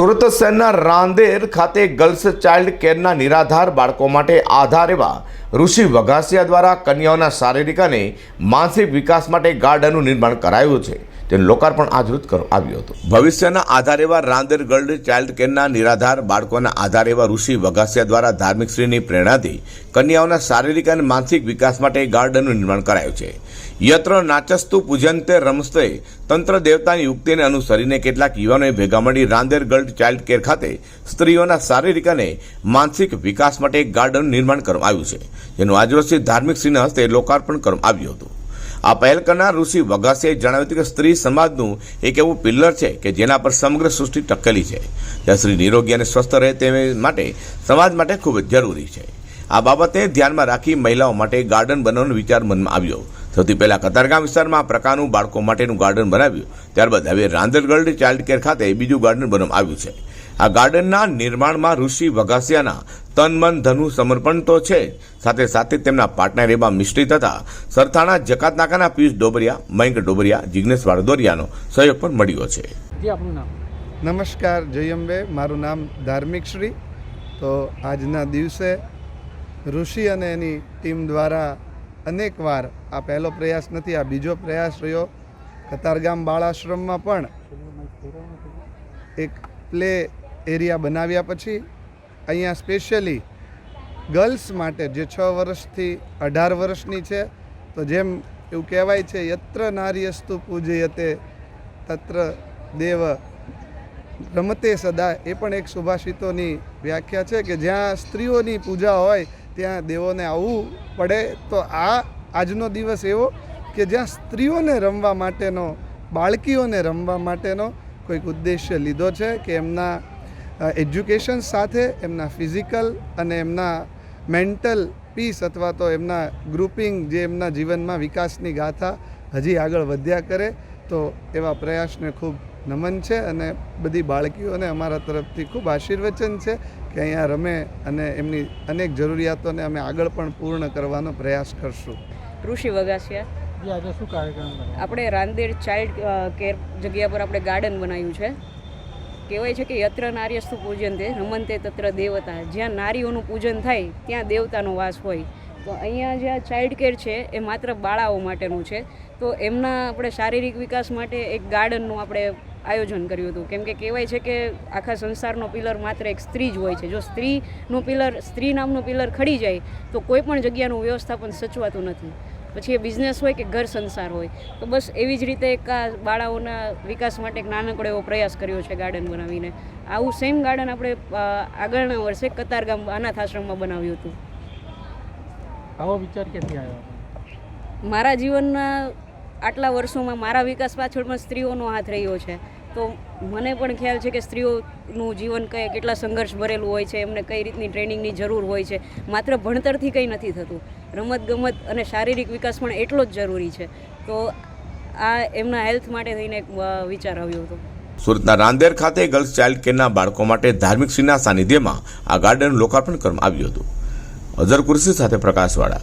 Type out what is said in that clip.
સુરત શહેરના રાંદેર ખાતે girls child કેરના નિરાધાર બાળકો માટે આધાર એવા ઋષિ વઘાસિયા દ્વારા કન્યાઓના શારીરિક અને માનસિક વિકાસ માટે ગાર્ડનનું નિર્માણ કરાયું છે. તેનું લોકાર્પણ આજરોજ કરવા આવ્યું હતું. ભવિષ્યના આધાર એવા રાંદેર ગર્લ્ડ ચાઇલ્ડ કેરના નિરાધાર બાળકોના આધાર એવા ઋષિ વઘાસિયા દ્વારા ધાર્મિક શ્રીની પ્રેરણાથી કન્યાઓના શારીરિક અને માનસિક વિકાસ માટે ગાર્ડનનું નિર્માણ કરાયું છે. યત્ર નાચસ્તુ પૂજંતે રમસ્તે તંત્ર દેવતાની યુક્તિને અનુસરીને કેટલાક યુવાનોએ ભેગા મળી રાંદેર ગર્લ્ડ ચાઇલ્ડ કેર ખાતે સ્ત્રીઓના શારીરિક અને માનસિક વિકાસ માટે એક ગાર્ડનનું નિર્માણ કરવામાં આવ્યું છે. જેનું આજરોજથી ધાર્મિક શ્રીના હસ્તે લોકાર્પણ કરવામાં આવ્યું હતું. આ પહેલ કરનાર ઋષિ વઘાસીએ જણાવ્યું હતું કે સ્ત્રી સમાજનું એક એવું પિલ્લર છે કે જેના પર સમગ્ર સૃષ્ટિ ટકેલી છે. જ્યાં સ્ત્રી નિરોગી અને સ્વસ્થ રહે તે માટે સમાજ માટે ખૂબ જ જરૂરી છે. આ બાબતે ધ્યાનમાં રાખી મહિલાઓ માટે ગાર્ડન બનાવવાનો વિચાર મનમાં આવ્યો. સૌથી પહેલાં કતારગામ વિસ્તારમાં આ પ્રકારનું બાળકો માટેનું ગાર્ડન બનાવ્યું. ત્યારબાદ હવે રાંદેર ગર્લ્ડ ચાઇલ્ડ કેર ખાતે બીજું ગાર્ડન બનાવવામાં આવ્યું છે. આ ગાર્ડનના નિર્માણમાં ઋષિ વઘાસિયાના તન મન ધનુ સમર્પણ તો છે. સાથે સાથે તેમના પાર્ટનર એવા મિસ્ટ્રી તથા સરથાણા જકાત નાકાના પિયુષ ડોબરિયા મયંક ડોબરિયા જિજ્ઞેશ વાડદોરિયાનો સહયોગ પણ મળ્યો છે. જી આપનું નામ? નમસ્કાર જય અંબે મારું નામ ધાર્મિક શ્રી. તો આજના દિવસે ઋષિ અને એની ટીમ દ્વારા અનેકવાર આ પહેલો પ્રયાસ નથી આ બીજો પ્રયાસ રહ્યો. કતારગામ બાળાશ્રમમાં પણ એક પ્લે એરિયા બનાવ્યા પછી અહીંયા સ્પેશિયલી ગર્લ્સ માટે જે છ વર્ષથી અઢાર વર્ષની છે, તો જેમ એવું કહેવાય છે, યત્ર નાર્યસ્તુ પૂજયતે, તત્ર દેવ રમતે સદા, એ પણ એક સુભાષિતોની વ્યાખ્યા છે કે જ્યાં સ્ત્રીઓની પૂજા હોય, ત્યાં દેવોને આવવું પડે. તો આ આજનો દિવસ એવો કે જ્યાં સ્ત્રીઓને રમવા માટેનો, બાળકીઓને રમવા માટેનો કોઈક ઉદ્દેશ્ય લીધો છે કે એમના એજ્યુકેશન સાથે એમના ફિઝિકલ અને એમના મેન્ટલ પીસ અથવા તો એમના ગ્રુપિંગ જે એમના જીવનમાં વિકાસની ગાથા હજી આગળ વધ્યા કરે તો એવા પ્રયાસને ખૂબ નમન છે અને બધી બાળકીઓને અમારા તરફથી ખૂબ આશીર્વચન છે કે અહીંયા રમે અને એમની અનેક જરૂરિયાતોને અમે આગળ પણ પૂર્ણ કરવાનો પ્રયાસ કરશું. ઋષિ વગાસિયા આજે શું કાર્યક્રમ આપણે રાંદેર ચાઇલ્ડ કેર જગ્યા પર આપણે ગાર્ડન બનાવ્યું છે. કહેવાય છે કે યત્ર નાર્યસ્તુ પૂજન તે રમંતે તત્ર દેવતા. જ્યાં નારીઓનું પૂજન થાય, ત્યાં દેવતાનો વાસ હોય. તો અહીંયા જે ચાઇલ્ડ કેર છે, એ માત્ર બાળાઓ માટેનું છે. તો એમના આપણે શારીરિક વિકાસ માટે એક ગાર્ડનનું આપણે આયોજન કર્યું હતું. કેમ કે કહેવાય છે કે આખા સંસારનો પિલર માત્ર એક સ્ત્રી જ હોય છે. જો સ્ત્રીનું પિલર, સ્ત્રી નામનો પિલર ખડી જાય, તો કોઈ પણ જગ્યાનું વ્યવસ્થાપન સચવાતું નથી. પછી એ બિઝનેસ હોય કે ઘર સંસાર હોય તો બસ એવી જ રીતે એક આ બાળાઓના વિકાસ માટે એક નાનકડો એવો પ્રયાસ કર્યો છે ગાર્ડન બનાવીને. આવું સેમ ગાર્ડન આપણે આગળના વર્ષે કતારગામ અનાથ આશ્રમમાં બનાવ્યું હતું. આવો વિચાર ક્યાંથી આવ્યો? મારા જીવનના આટલા વર્ષોમાં મારા વિકાસ પાછળ પણ સ્ત્રીઓનો હાથ રહ્યો છે. તો મને પણ ખ્યાલ છે કે સ્ત્રીઓનું જીવન કંઈ કેટલા સંઘર્ષ ભરેલું હોય છે, એમને કઈ રીતની ટ્રેનિંગની જરૂર હોય છે. માત્ર ભણતરથી કંઈ નથી થતું. રમત ગમત અને શારીરિક વિકાસ પણ એટલો જ જરૂરી છે. તો આ એમના હેલ્થ માટે થઈને એક વિચાર આવ્યો હતો. સુરતના રાંદેર ખાતે ગર્લ્સ ચાઇલ્ડ કેરના બાળકો માટે ધાર્મિક શ્રીના સાનિધ્યમાં આ ગાર્ડન લોકાર્પણ કરવામાં આવ્યું હતું. અઝર કુર્સી સાથે પ્રકાશવાળા